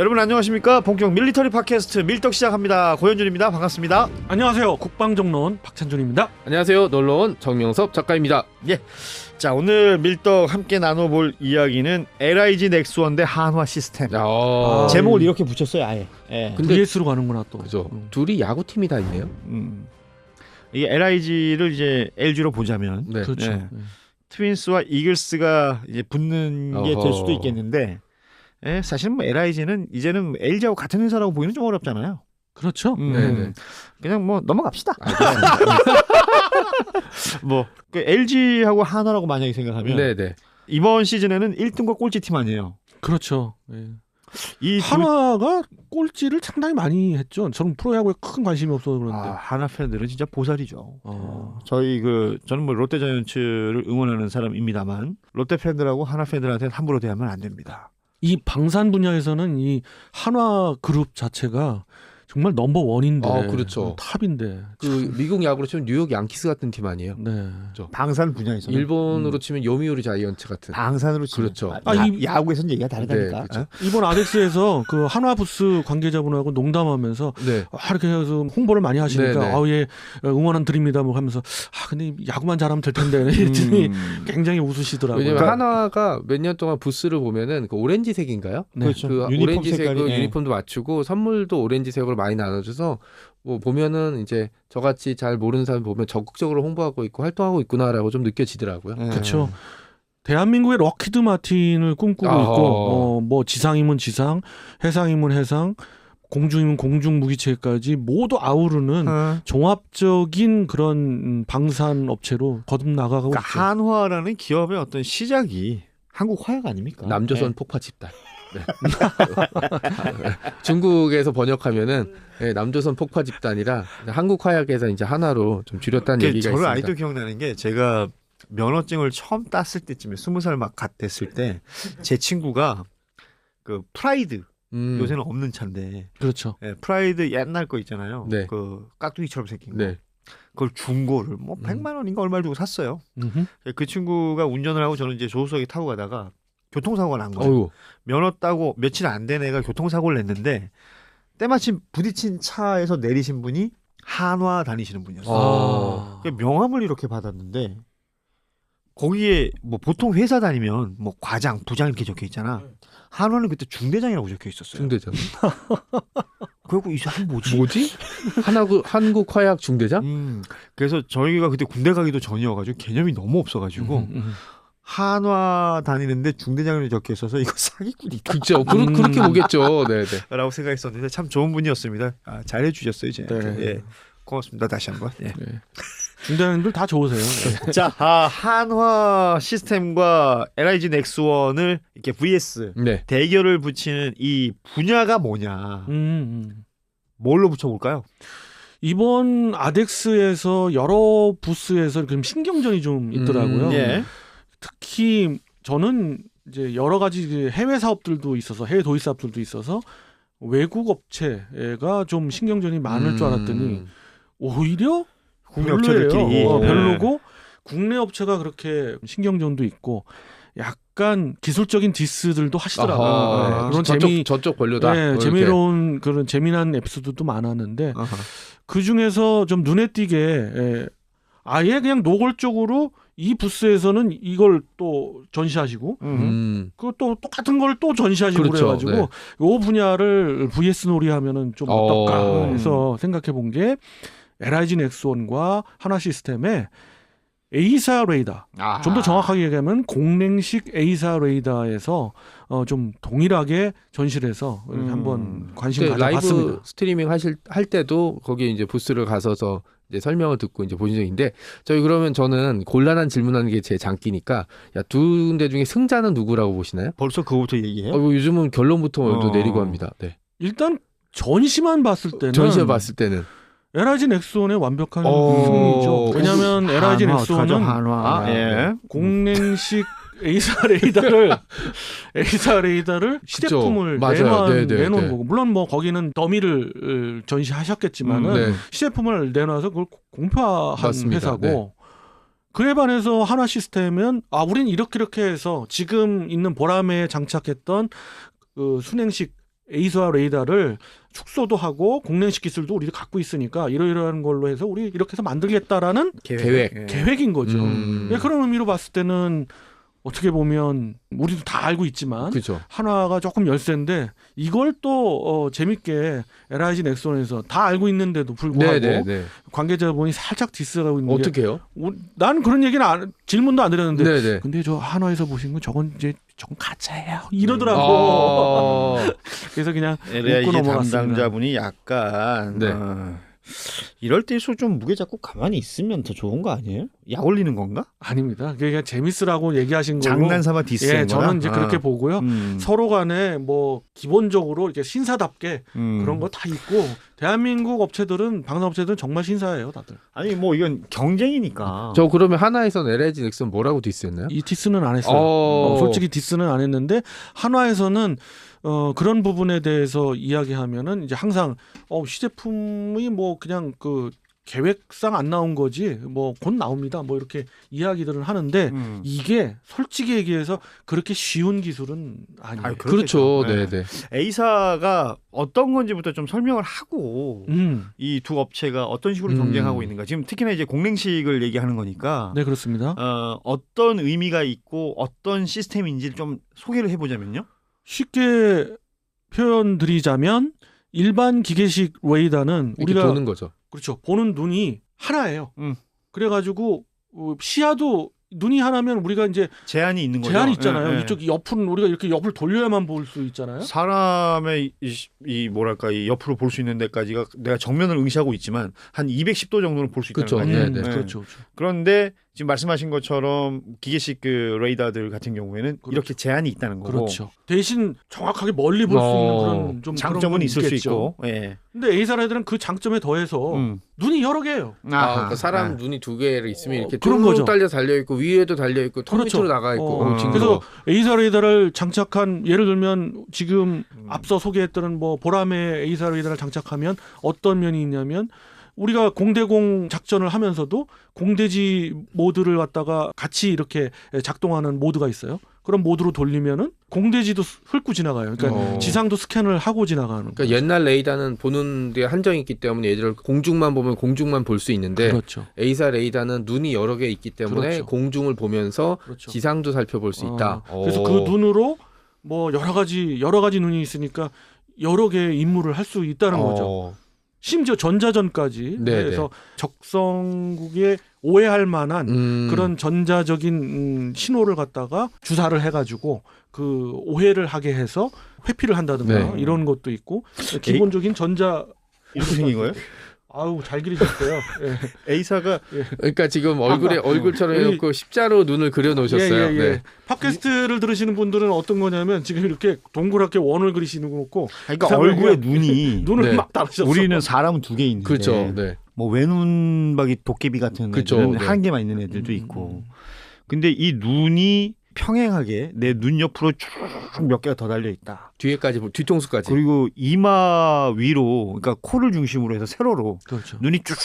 여러분 안녕하십니까? 본격 밀리터리 팟캐스트 밀떡 시작합니다. 고현준입니다. 반갑습니다. 안녕하세요. 국방정론 박찬준입니다. 안녕하세요. 놀러온 정명섭 작가입니다. 자 오늘 밀떡 함께 나눠볼 이야기는 LIG 넥스원 대 한화 시스템. 아, 제목을 이렇게 붙였어요, 아예. 예. 근데- VS로 가는구나 또. 그죠. 음. 둘이 야구 팀이 다 있네요. 음. 이게 LIG를 이제 LG로 보자면 네. 그렇죠. 네. 네. 트윈스와 이글스가 이제 붙는 게 될. 수도 있겠는데, 예, 사실 뭐 LIG는 이제는 LG하고 같은 회사라고 보기는 좀 어렵잖아요. 그렇죠. 음, 네네. 그냥 뭐 넘어갑시다. 알겠습니다. 뭐그 LG하고 하나라고 만약에 생각하면 네네. 이번 시즌에는 1등과 꼴찌 팀 아니에요. 그렇죠. 예. 이 두- 한화가 꼴찌를 상당히 많이 했죠. 저는 프로야구에 큰 관심이 없어서 그런데. 아, 하나 팬들은 진짜 보살이죠. 어. 저희 그 저는 뭐 롯데 자이언츠를 응원하는 사람입니다만 롯데 팬들하고 하나 팬들한테 함부로 대하면 안 됩니다. 이 방산 분야에서는 이 한화 그룹 자체가 정말 넘버 원인데. 아, 그렇죠. 어, 탑인데. 그 미국 야구로 치면 뉴욕 양키스 같은 팀 아니에요? 네. 방산 분야에서는 일본으로 치면 요미우리 자이언츠 같은. 방산으로 치면 그렇죠. 아, 아, 야, 이- 야구에서는 얘기가 다르다니까. 네, 그렇죠. 어? 이번 아덱스에서 그 한화 부스 관계자분하고 농담하면서 네. 아, 이렇게 해서 홍보를 많이 하시니까 네네. 아우 예 응원한 드립니다 뭐 하면서 아 근데 야구만 잘하면 될 텐데 음, 굉장히 웃으시더라고요. 왜냐면 그러니까- 하나가 몇 년 동안 부스를 보면은 그 오렌지색인가요? 네. 그렇죠. 그 유니폼 오렌지색 색깔이, 그 예. 유니폼도 맞추고 선물도 오렌지색으로 많이 나눠줘서 뭐 보면은 이제 저같이 잘 모르는 사람 보면 적극적으로 홍보하고 있고 활동하고 있구나라고 좀 느껴지더라고요. 예. 그렇죠. 대한민국의 럭키드 마틴을 꿈꾸고 아하. 있고 어, 뭐 지상이면 지상, 해상이면 해상, 공중이면 공중 무기체까지 모두 아우르는 어. 종합적인 그런 음, 방산 업체로 거듭 나가고 그러니까 있죠. 한화라는 기업의 어떤 시작이 한국 화약 아닙니까? 남조선 예. 폭파 집단. 네. 중국에서 번역하면은 네, 남조선 폭파 집단이라 한국 화약에서 이제 하나로 좀 줄였다는 얘기가 저는 있습니다. 아직도 기억나는 게 제가 면허증을 처음 땄을 때쯤에 스무 살 막 갓 됐을 때 제 친구가 그 프라이드 음, 요새는 없는 차인데 그렇죠. 예, 프라이드 옛날 거 있잖아요. 네. 그 깍두기처럼 생긴 거. 네. 그걸 중고를 뭐 음. 100만 원인가 얼마를 주고 샀어요. 음흠. 그 친구가 운전을 하고 저는 이제 조수석에 타고 가다가 교통사고가 난 거예요. 면허 따고 며칠 안 된 애가 교통사고를 냈는데 때마침 부딪힌 차에서 내리신 분이 한화 다니시는 분이었어요. 어. 아. 그 명함을 이렇게 받았는데 거기에 뭐 보통 회사 다니면 뭐 과장, 부장 이렇게 적혀 있잖아. 한화는 그때 중대장이라고 적혀 있었어요. 중대장. 그리고 이 사람 뭐지? 뭐지? 한국 한국 화약 중대장? 음, 그래서 저희가 그때 군대 가기도 전이어가지고 개념이 너무 없어가지고 음, 음. 한화 다니는데 중대장으로 적혀 있어서 이거 사기꾼이다. 그렇죠. 그, 음. 그 렇게 보겠죠. 네, 네. 라고 생각했었는데 참 좋은 분이었습니다. 아, 잘해 주셨어요, 이제. 네. 예. 고맙습니다. 다시 한번. 예. 네. 중대장님들 다 좋으세요. 네. 자, 아, 한화 시스템과 LIG 넥스원을 이렇게 VS 네. 대결을 붙이는 이 분야가 뭐냐? 음, 음. 뭘로 붙여 볼까요? 이번 아덱스에서 여러 부스에서 좀 신경전이 좀 있더라고요. 음, 예. 특히 저는 이제 여러 가지 그 해외 사업들도 있어서 해외 도입 사업들도 있어서 외국 업체가 좀 신경전이 많을 줄 알았더니 음. 오히려 국내. 업체들끼리. 어, 예. 별로고 국내 업체가 그렇게 신경전도 있고 약간 기술적인 디스들도 하시더라고요. 아하. 네, 그런 저쪽, 재미 저쪽 권료다. 네, 뭐. 재미로운 그런 재미난 에피소드도 많았는데. 그 중에서 좀 눈에 띄게 예, 아예 그냥 노골적으로 이 부스에서는 이걸 또 전시하시고 음. 음. 그또 똑같은 걸 또 전시하시고 그렇죠, 그래가지고 네. 요 분야를 VS 놀이하면은 좀 어떨까 어. 해서 생각해 본 게 LIG 넥스원과 하나 시스템의 에이사 레이더 아. 좀더 정확하게 얘기하면 공랭식 에이사 레이더에서 어, 좀 동일하게 전시를 해서 음. 한번 관심 그때 라이브 가져봤습니다. 스트리밍 하실 할 때도 거기 이제 부스를 가서서 이제 설명을 듣고 이제 보신 적인데 저희 그러면 저는 곤란한 질문하는 게 제 장기니까 야 두 군데 중에 승자는 누구라고 보시나요? 벌써 그거부터 얘기해요? 어, 뭐 요즘은 결론부터 먼저 어. 내리고 합니다. 네. 일단 전시만 봤을 때는 전시를 봤을 때는 LIG 넥스원의 완벽한 어. 승리죠. 왜냐하면 LIG 어떡하죠? 넥스원은 한화. 아, 예. 공랭식 에이사 레이더를 에이사 레이더를 시제품을 맞아요. 내놓은, 네, 네, 내놓은 네. 거고 물론 뭐 거기는 더미를 어, 전시하셨겠지만은 음, 네. 시제품을 내놔서 그걸 공표한 맞습니다. 회사고 네. 그에 반해서 하나 시스템은 아 우린 이렇게 이렇게 해서 지금 있는 보람에 장착했던 그 순행식 에이스와 레이더를 축소도 하고 공랭식 기술도 우리가 갖고 있으니까 이러이러한 걸로 해서 우리 이렇게 해서 만들겠다라는 계획. 예. 계획 인 거죠. 음. 예, 그런 의미로 봤을 때는 어떻게 보면 우리도 다 알고 있지만 그렇죠. 한화가 조금 열세인데 이걸 또 어, 재밌게 LIG 넥슨에서 다 알고 있는데도 불구하고 네, 네, 네. 관계자분이 살짝 디스하고 있는 게 어떻게 해요? 오, 난 그런 얘기는 안, 질문도 안 드렸는데 네, 네. 근데 저 한화에서 보신 건 저건 이제 저건 가짜예요 이러더라고 아, 그래서 그냥 LIG. 담당자분이 약간 네. 어, 이럴 때일수록 좀 무게 잡고 가만히 있으면 더 좋은 거 아니에요? 약 올리는 건가? 아닙니다 그냥 재밌으라고 얘기하신 걸로 장난삼아 디스한 예 거야? 저는 이제 아. 그렇게 보고요 음, 서로 간에 뭐 기본적으로 이렇게 신사답게 음. 그런 거 다 있고 대한민국 업체들은 방산업체들은 정말 신사예요 다들 아니 뭐 이건 경쟁이니까. 저 그러면 하나에서는 LG 넥슨 뭐라고 디스했나요? 이 디스는 안 했어요 어, 어, 솔직히 디스는 안 했는데 한화에서는 어, 그런 부분에 대해서 이야기하면은 이제 항상 어, 시제품이 뭐 그냥 그 계획상 안 나온 거지 뭐 곧 나옵니다 뭐 이렇게 이야기들을 하는데 음. 이게 솔직히 얘기해서 그렇게 쉬운 기술은 아니에요. 아유, 그렇죠. 네. 네, 네. A사가 어떤 건지부터 좀 설명을 하고 음, 이두 업체가 어떤 식으로 음. 경쟁하고 있는가. 지금 특히나 이제 공랭식을 얘기하는 거니까 네 그렇습니다. 어, 어떤 의미가 있고 어떤 시스템인지 좀 소개를 해보자면요. 쉽게 표현드리자면 일반 기계식 레이더는 우리가 도는 거죠. 그렇죠. 보는 눈이 하나예요. 음. 그래가지고 어, 시야도 눈이 하나면 우리가 이제 제한이 있는 거죠. 제한이 있잖아요. 예, 예. 이쪽 옆은 우리가 이렇게 옆을 돌려야만 볼 수 있잖아요. 사람의 이, 이 뭐랄까 이 옆으로 볼 수 있는 데까지가 내가 정면을 응시하고 있지만 한 210도 정도는 볼 수 있다는 그쵸. 거 아니에요. 네, 네. 그렇죠, 그렇죠. 그런데 지금 말씀하신 것처럼 기계식 그 레이더들 같은 경우에는 그렇죠. 이렇게 제한이 있다는 거고 그렇죠. 대신 정확하게 멀리 볼수 어, 있는 그런 좀 그런 장점은 건 있을 수 있겠죠. 있고. 예. 근데 A사 레이더는 그 장점에 더해서 음. 눈이 여러 개예요. 아. 그러니까 사람 아. 눈이 두 개를 있으면 어, 이렇게 그런 쭉 거죠. 달려 달려 있고 위에도 달려 있고 턱 그렇죠. 밑으로 나가 있고. 어, 어, 징그러워. 그래서 A사 레이더를 장착한 예를 들면 지금 음. 앞서 소개했던 뭐 보람의 A사 레이더를 장착하면 어떤 면이 있냐면 우리가 공대공 작전을 하면서도 공대지 모드를 갖다가 같이 이렇게 작동하는 모드가 있어요. 그런 모드로 돌리면은 공대지도 훑고 지나가요. 그러니까 어. 지상도 스캔을 하고 지나가는. 그러니까. 옛날 레이더는 보는 데 한정이 있기 때문에 예를 들어 공중만 보면 공중만 볼 수 있는데 그렇죠. A사 레이더는 눈이 여러 개 있기 때문에 그렇죠. 공중을 보면서 그렇죠. 지상도 살펴볼 수 있다. 어, 그래서 오. 그 눈으로 뭐 여러 가지 여러 가지 눈이 있으니까 여러 개의 임무를 할 수 있다는 거죠. 어. 심지어 전자전까지 네, 그래서 적성국에 오해할 만한 음. 그런 전자적인 음, 신호를 갖다가 주사를 해가지고 그 오해를 하게 해서 회피를 한다든가 네. 이런 것도 있고 기본적인 전자 이렇게 생긴 거예요? 아우 잘 그리셨어요. 예. A사가 그러니까 지금 얼굴에 아, 얼굴처럼 여기- 해놓고 십자로 눈을 그려 놓으셨어요. 예, 예, 예. 네. 팟캐스트를 들으시는 분들은 어떤 거냐면 지금 이렇게 동그랗게 원을 그리시는 거 놓고 그러니까 그다음에 얼굴에 눈이 눈을 네. 막 따르셨어. 우리는 사람은 두 개 있는데 그렇죠. 네. 뭐 외눈박이 도깨비 같은 그쵸, 애들은 네. 한 개만 있는 애들도 음, 있고 근데 이 눈이 평행하게 내 눈 옆으로 쭉 몇 개가 더 달려 있다. 뒤에까지 보- 뒤통수까지. 그리고 이마 위로 그러니까 코를 중심으로 해서 세로로 그렇죠. 눈이 쭉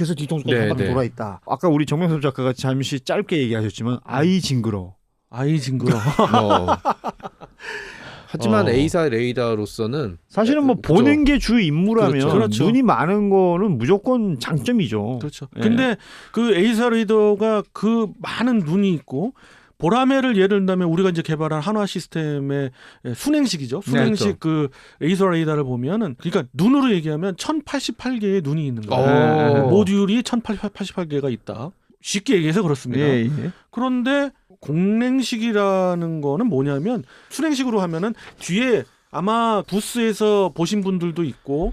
해서 뒤통수까지 네, 네. 돌아 있다. 아까 우리 정명섭 작가가 잠시 짧게 얘기하셨지만 아이 징그러. 아이 징그러. 어. 하지만 어. A사 레이더로서는 사실은 뭐 그죠. 보는 게 주 임무라면 그렇죠. 그렇죠. 눈이 많은 거는 무조건 장점이죠. 그렇죠. 예. 근데 그 에이사 리더가 그 많은 눈이 있고 보라매를 예를 들면 우리가 이제 개발한 한화 시스템의 순행식이죠. 순행식 네, 그 에이서 레이더를 보면은 그러니까 눈으로 얘기하면 1088개의 눈이 있는 거예요. 어. 네. 모듈이 1088개가 있다. 쉽게 얘기해서 그렇습니다. 예, 예. 그런데 공랭식이라는 거는 뭐냐면 순행식으로 하면은 뒤에 아마 부스에서 보신 분들도 있고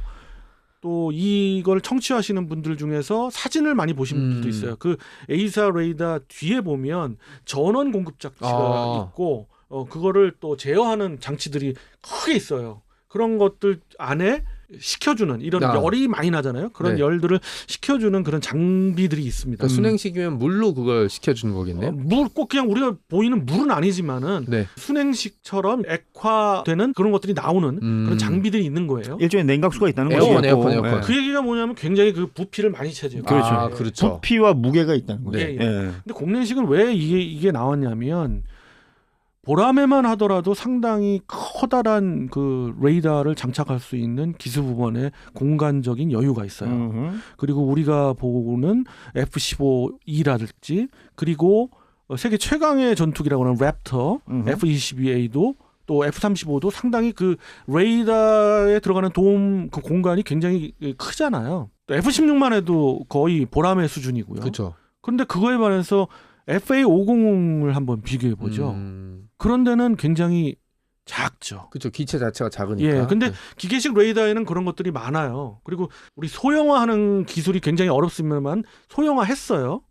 또 이걸 청취하시는 분들 중에서 사진을 많이 보신 음. 분들도 있어요. 그 에이사 레이더 뒤에 보면 전원 공급 장치가 아. 있고 어 그거를 또 제어하는 장치들이 크게 있어요. 그런 것들 안에 식혀주는 이런 아. 열이 많이 나잖아요. 그런 네. 열들을 식혀주는 그런 장비들이 있습니다. 그러니까 순행식이면 물로 그걸 시켜주는 거겠네요. 어, 물꼭 그냥 우리가 보이는 물은 아니지만은 네. 순행식처럼 액화되는 그런 것들이 나오는 음. 그런 장비들이 있는 거예요. 일종의 냉각수가 있다는 에어컨, 거죠. 에어컨, 에어컨. 그 얘기가 뭐냐면 굉장히 그 부피를 많이 차지해요. 그렇죠. 아, 그렇죠. 부피와 무게가 있다는 거죠. 네. 예. 근데 공랭식은 왜 이게 이게 나왔냐면 보라매만 하더라도 상당히 커다란 그 레이더를 장착할 수 있는 기술 부분에 공간적인 여유가 있어요. 음흠. 그리고 우리가 보는 F-15E라든지 그리고 어, 세계 최강의 전투기라고 하는 랩터 음흠. F-22A도 또 F-35도 상당히 그 레이더에 들어가는 도움 그 공간이 굉장히 크잖아요. 또 F-16만 해도 거의 보람의 수준이고요. 그렇죠. 그런데 그거에 반해서 FA-50을 한번 비교해 보죠. 음, 그런 데는 굉장히 작죠. 그렇죠. 기체 자체가 작으니까. 예, 근데 네. 기계식 레이더에는 그런 것들이 많아요. 그리고 우리 소형화하는 기술이 굉장히 어렵습니다만 소형화했어요.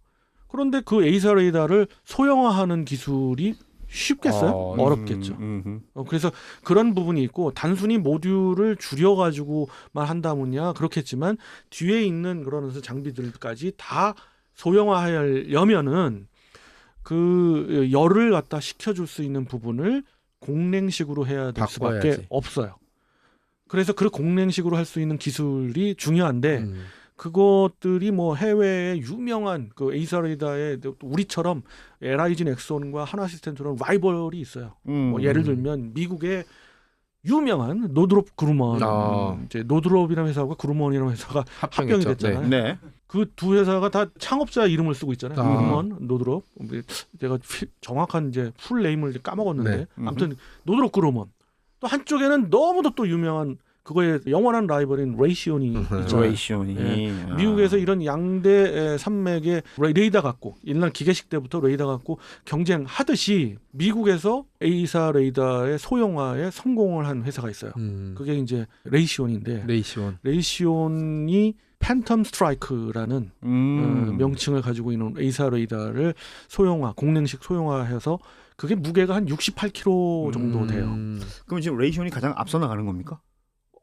그런데 그 에이사 레이더를 소형화하는 기술이 쉽겠어요? 어, 어렵겠죠. 음, 음흠. 어, 그래서 그런 부분이 있고 단순히 모듈을 줄여 가지고만 한다면야 그렇겠지만 뒤에 있는 그런 장비들까지 다 소형화하려면은 그 열을 갖다 식혀줄 수 있는 부분을 공냉식으로 해야 될 수밖에 바꿔야지. 없어요. 그래서 그 공냉식으로 할 수 있는 기술이 중요한데 음. 그것들이 뭐 해외의 유명한 그 에이사 레이더의 또 우리처럼 LIG 넥슨과 하나 시스템처럼 라이벌이 있어요. 음. 뭐 예를 들면 미국의 유명한 노드롭 그루먼 아. 음, 이제 노드롭이라는 회사가 그루먼이라는 회사가 합병이 합병했죠. 됐잖아요. 네. 그 두 회사가 다 창업자 이름을 쓰고 있잖아요. 아. 그루먼, 노드롭. 뭐 제가 피- 정확한 이제 풀 네임을 까먹었는데 네. 아무튼 노드롭 그루먼. 또 한쪽에는 너무도 또 유명한 그거의 영원한 라이벌인 레이시온이 음. 있잖아요. 레이시온이 예. 아. 미국에서 이런 양대 에, 산맥의 레- 레이더 갖고 옛날 기계식 때부터 레이더 갖고 경쟁하듯이 미국에서 에이사 레이더의 소형화에 성공을 한 회사가 있어요. 음. 그게 이제 레이시온인데 레이시온. 레이시온이 팬텀 스트라이크라는 음. 어, 명칭을 가지고 있는 에이사 레이더를 소형화, 공랭식 소형화해서 그게 무게가 한 68kg 정도 돼요. 음. 그럼 지금 레이시온이 가장 앞서 나가는 겁니까?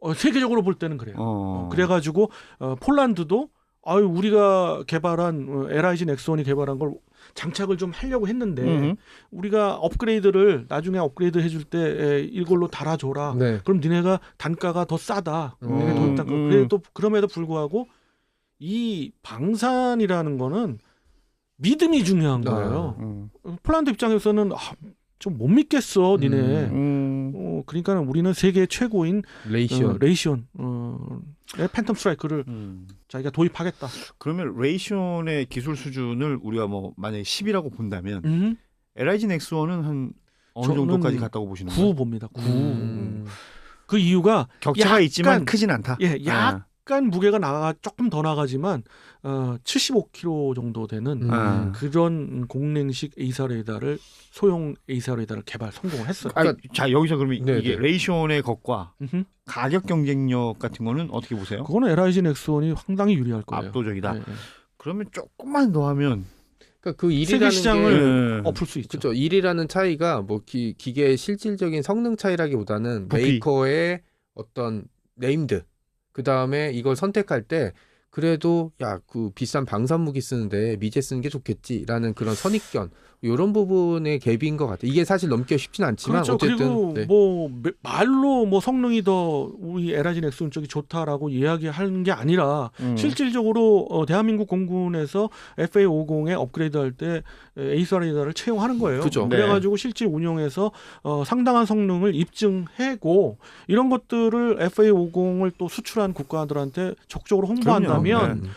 어, 세계적으로 볼 때는 그래요. 어. 어, 그래가지고 어, 폴란드도 아유 우리가 개발한 어, LIG 넥슨이 개발한 걸 장착을 좀 하려고 했는데 음흠. 우리가 업그레이드를 나중에 업그레이드 해줄 때 에, 이걸로 달아줘라. 네. 그럼 니네가 단가가 더 싸다. 음, 니네 돈 단가. 음. 그래 또 그럼에도 불구하고 이 방산이라는 거는 믿음이 중요한 아. 거예요. 음. 폴란드 입장에서는 아, 좀 못 믿겠어, 니네. 어, 그러니까 우리는 세계 최고인 레이시온. 어, 레이시온 어, 의 팬텀 스트라이크를 음. 자기가 도입하겠다. 그러면 레이시온의 기술 수준을 우리가 뭐 만약에 10이라고 본다면 음, LIG 넥스원은 한 어느 정도까지 갔다고 보시는 9 거예요? 봅니다. 9. 음. 그 이유가 격차가 약간- 있지만 크진 않다. 예, 아. 약간 무게가 나가 조금 더 나가지만 어, 75kg 정도 되는 음. 아. 그런 공냉식 에이사 레이더를 소형 에이사 레이더를 개발 성공을 했어요. 아, 그러니까 자 여기서 그러면 네, 이게 네. 레이시온의 것과 음흠. 가격 경쟁력 같은 거는 어떻게 보세요? 그거는 LIG 넥슨이 상당히 유리할 거예요. 압도적이다. 예, 예. 그러면 조금만 더 하면 그러니까 그 일이라는 시장을 게 음. 엎을 수 있죠. 그렇죠. 일이라는 차이가 뭐 기, 기계의 실질적인 성능 차이라기보다는 부피. 메이커의 어떤 네임드 그 다음에 이걸 선택할 때 그래도 야 그 비싼 방산 무기 쓰는데 미제 쓰는 게 좋겠지라는 그런 선입견 이런 부분의 갭인 것 같아요. 이게 사실 넘기가 쉽지는 않지만 그렇죠. 어쨌든 그리고 네. 뭐 매- 말로 뭐 성능이 더 우리 LIG 넥슨 쪽이 좋다라고 이야기하는 게 아니라 음. 실질적으로 어, 대한민국 공군에서 FA50에 업그레이드할 때 에이스 레이더를 채용하는 거예요. 그죠. 네. 그래가지고 실제 운영에서 어, 상당한 성능을 입증하고 이런 것들을 FA50을 또 수출한 국가들한테 적극적으로 홍보한다면 그럼요. 음.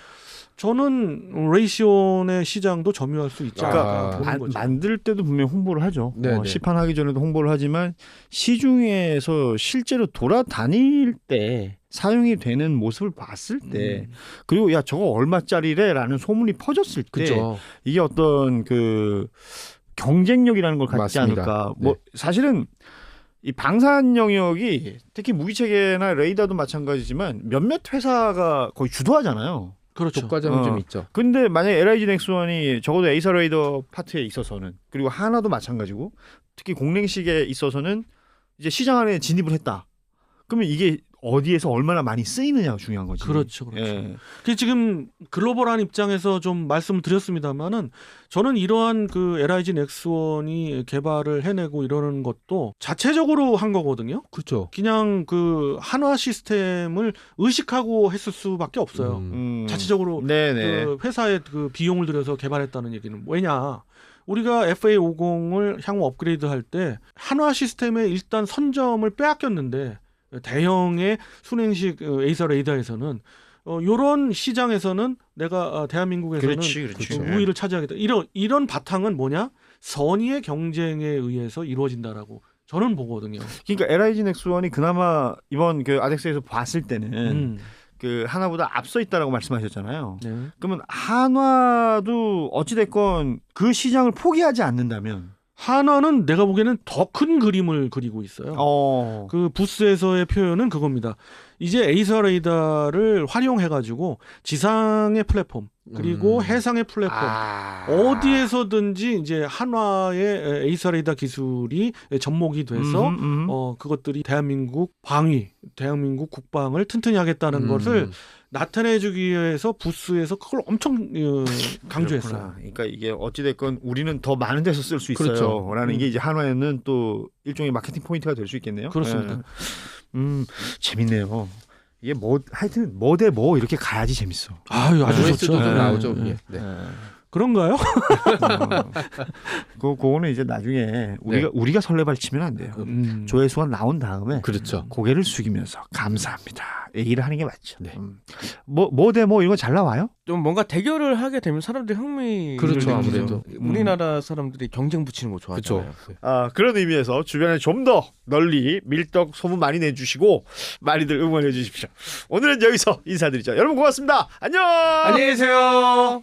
저는 레이시온의 시장도 점유할 수 있지 않을까 그러니까 보는 만- 거죠. 만들 때도 분명 히 홍보를 하죠. 네, 어, 네. 시판하기 전에도 홍보를 하지만 시중에서 실제로 돌아다닐 때 사용이 되는 모습을 봤을 때 음. 그리고 야 저거 얼마짜리래라는 소문이 퍼졌을 때 그죠. 이게 어떤 그 경쟁력이라는 걸 갖지 맞습니다. 않을까. 뭐 사실은 이 방산 영역이 특히 무기 체계나 레이더도 마찬가지지만 몇몇 회사가 거의 주도하잖아요. 그렇죠. 독과점이 어. 좀 있죠. 근데 만약에 LIG 넥스원이 적어도 에이사 레이더 파트에 있어서는 그리고 하나도 마찬가지고 특히 공랭식에 있어서는 이제 시장 안에 진입을 했다. 그러면 이게 어디에서 얼마나 많이 쓰이느냐가 중요한 거지. 그렇죠, 그렇죠. 예. 그 지금 글로벌한 입장에서 좀 말씀을 드렸습니다만은 저는 이러한 그 LIG 넥스원이 개발을 해내고 이러는 것도 자체적으로 한 거거든요. 그렇죠. 그냥 그 한화 시스템을 의식하고 했을 수밖에 없어요. 음. 음. 자체적으로 네네. 그 회사에 그 비용을 들여서 개발했다는 얘기는 왜냐? 우리가 FA50을 향후 업그레이드 할 때 한화 시스템에 일단 선점을 빼앗겼는데 대형의 순행식 어, 에이서 레이더에서는 어, 요런 시장에서는 내가 어, 대한민국에서는 그렇지, 그 우위를 차지하겠다. 이런 이런 바탕은 뭐냐? 선의의 경쟁에 의해서 이루어진다라고 저는 보거든요. 그러니까 LIG 넥스원이 그나마 이번 그 아덱스에서 봤을 때는 음. 그 하나보다 앞서 있다라고 말씀하셨잖아요. 네. 그러면 한화도 어찌 됐건 그 시장을 포기하지 않는다면 한화는 내가 보기에는 더 큰 그림을 그리고 있어요. 어. 그 부스에서의 표현은 그겁니다. 이제 에이서 레이더를 활용해 가지고 지상의 플랫폼 그리고 음. 해상의 플랫폼 아. 어디에서든지 이제 한화의 에이서 레이더 기술이 접목이 돼서 음, 음. 어 그것들이 대한민국 방위, 대한민국 국방을 튼튼히 하겠다는 음. 것을 나타내주기 위해서 부스에서 그걸 엄청 어, 강조했어요. 그러니까 이게 어찌 됐건 우리는 더 많은 데서 쓸 수 있어요. 그렇죠. 라는 음. 게 이제 한화에는 또 일종의 마케팅 포인트가 될 수 있겠네요. 그렇습니다. 예. 음, 재밌네요. 이게 뭐 하여튼 뭐 대 뭐 이렇게 가야지 재밌어. 아유 아주 네. 좋죠. 좀 네. 나오죠. 네. 예. 네. 예. 그런가요? 어. 그 그거는 이제 나중에 우리가 우리가 설레발 치면 안 돼요. 음. 조회수가 나온 다음에 그렇죠. 고개를 숙이면서 감사합니다. 얘기를 하는 게 맞죠. 네. 음. 뭐뭐 대뭐 이런 거 잘 나와요? 좀 뭔가 대결을 하게 되면 사람들이 흥미 그렇죠, 아무래도 아무래도. 우리나라 사람들이 경쟁 붙이는 거 좋아하잖아요. 그렇죠. 아, 그런 의미에서 주변에 좀 더 널리 밀떡 소문 많이 내주시고 많이들 응원해 주십시오. 오늘은 여기서 인사드리죠. 여러분 고맙습니다. 안녕. 안녕히 계세요.